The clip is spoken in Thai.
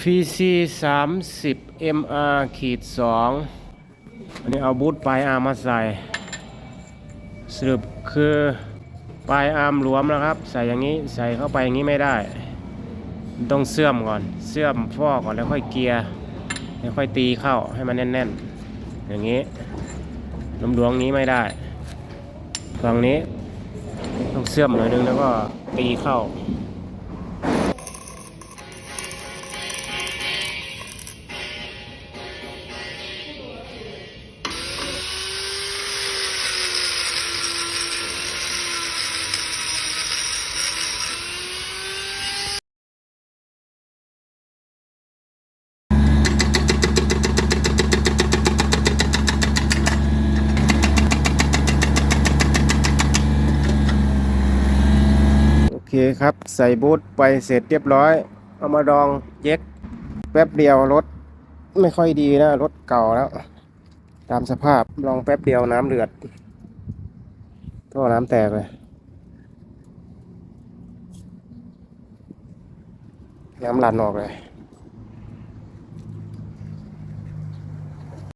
VC 30 MR ขีด2อันนี้เอาบูทปลายอาร์มมาใส่สรุปคือปลายอาร์มหลวมนะครับ ใส่อย่างนี้ใส่เข้าไปอย่างนี้ไม่ได้ ต้องเสื่อมก่อน เสื่อมฟอกก่อนแล้วค่อยเกียร์แล้วค่อยตีเข้าให้มันแน่นๆ อย่างนี้หลวมๆนี้ไม่ได้ฝั่งนี้ต้องเสื่อมหน่อยนึงแล้วก็ตีเข้า เคครับ ใส่บูทไปเสร็จเรียบร้อย เอามาดองเย็กแป๊บเดียวรถไม่ค่อยดีนะ รถเก่าแล้ว ตามสภาพลองแป๊บเดียวน้ำเดือดท่อน้ำแตกเลยน้ำหลั่นออกเลย